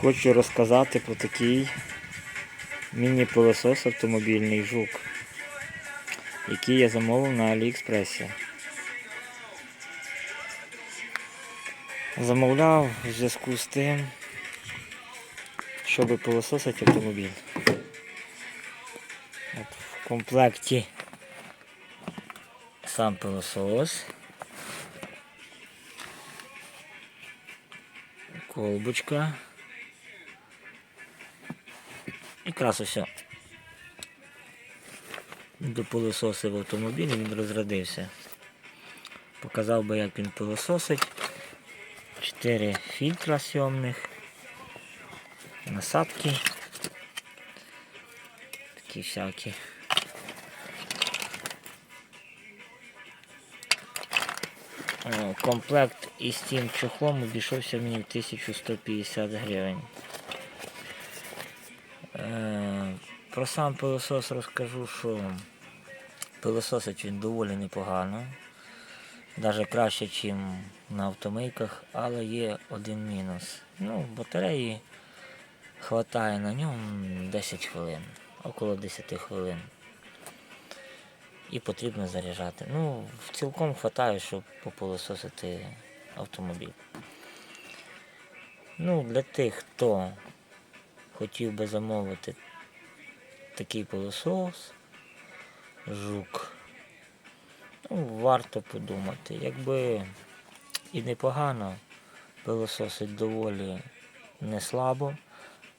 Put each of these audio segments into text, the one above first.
Хочу розказати про такий міні-пилосос автомобільний жук, який я замовив на Аліекспресі. Замовляв в зв'язку з тим, щоб пилососити автомобіль. От в комплекті сам пилосос. Колбочка. Якраз ось до пилососив автомобіль, він розрядився. Показав би, як він пилососить. Чотири фільтра сьомних, насадки. Такі всякі. Е, Комплект із цим чохлом обійшовся мені в 1150 гривень. Е, Про сам пилосос розкажу, що пилососить він доволі непогано. Навіть краще, ніж на автомийках, але є один мінус. Ну, батареї хватає на ньому 10 хвилин, около 10 хвилин. І потрібно заряджати. Ну, цілком хватає, щоб попилососити автомобіль. Ну, для тих, хто хотів би замовити такий пилосос, жук, ну, варто подумати. Якби і непогано, пилососить доволі не слабо,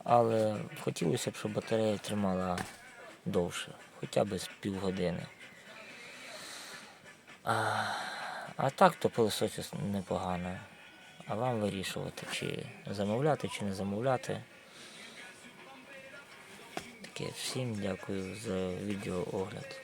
але хотілося б, щоб батарея тримала довше, хоча б з півгодини. А, а так то пилососить непогано. А вам вирішувати, чи замовляти, чи не замовляти. Таке, всім дякую за відеоогляд.